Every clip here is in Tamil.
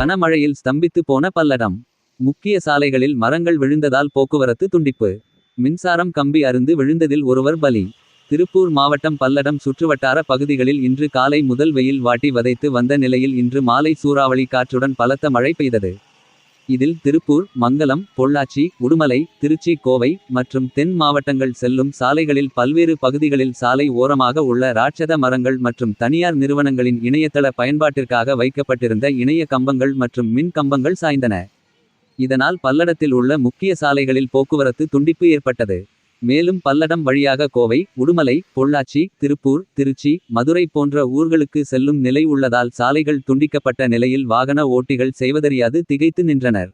கனமழையில் ஸ்தம்பித்து போன பல்லடம். முக்கிய சாலைகளில் மரங்கள் விழுந்ததால் போக்குவரத்து துண்டிப்பு. மின்சாரம் கம்பி அருந்து விழுந்ததில் ஒருவர் பலி. திருப்பூர் மாவட்டம் பல்லடம் சுற்றுவட்டார பகுதிகளில் இன்று காலை முதல் வெயில் வாட்டி வதைத்து வந்த நிலையில் இன்று மாலை சூறாவளி காற்றுடன் பலத்த மழை பெய்தது. இதில் திருப்பூர் மங்கலம் பொள்ளாச்சி உடுமலை திருச்சி கோவை மற்றும் தென் மாவட்டங்கள் செல்லும் சாலைகளில் பல்வேறு பகுதிகளில் சாலை ஓரமாக உள்ள ராட்சத மரங்கள் மற்றும் தனியார் நிறுவனங்களின் இணையதள பயன்பாட்டிற்காக வைக்கப்பட்டிருந்த இணைய கம்பங்கள் மற்றும் மின் கம்பங்கள் சாய்ந்தன. இதனால் பல்லடத்தில் உள்ள முக்கிய சாலைகளில் போக்குவரத்து துண்டிப்பு ஏற்பட்டது. மேலும் பல்லடம் வழியாக கோவை உடுமலை பொள்ளாச்சி திருப்பூர் திருச்சி மதுரை போன்ற ஊர்களுக்கு செல்லும் நிலை உள்ளதால் சாலைகள் துண்டிக்கப்பட்ட நிலையில் வாகன ஓட்டிகள் செய்வதறியாது திகைத்து நின்றனர்.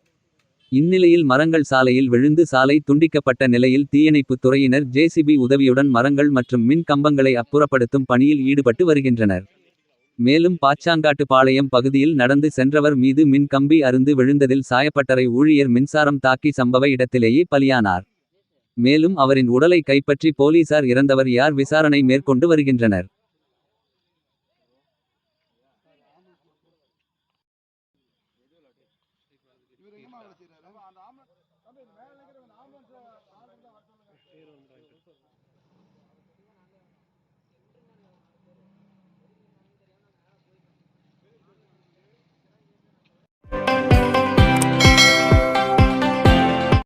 இந்நிலையில் மரங்கள் சாலையில் விழுந்து சாலை துண்டிக்கப்பட்ட நிலையில் தீயணைப்புத் துறையினர் ஜேசிபி உதவியுடன் மரங்கள் மற்றும் மின் கம்பங்களை அப்புறப்படுத்தும் பணியில் ஈடுபட்டு வருகின்றனர். மேலும் பாச்சாங்காட்டு பாளையம் பகுதியில் நடந்து சென்றவர் மீது மின் கம்பி அருந்து விழுந்ததில் சாயப்பட்டறை ஊழியர் மின்சாரம் தாக்கி சம்பவ இடத்திலேயே பலியானார். மேலும் அவரின் உடலை கைப்பற்றி போலீசார் இறந்தவர் யார் விசாரணை மேற்கொண்டு வருகின்றனர்.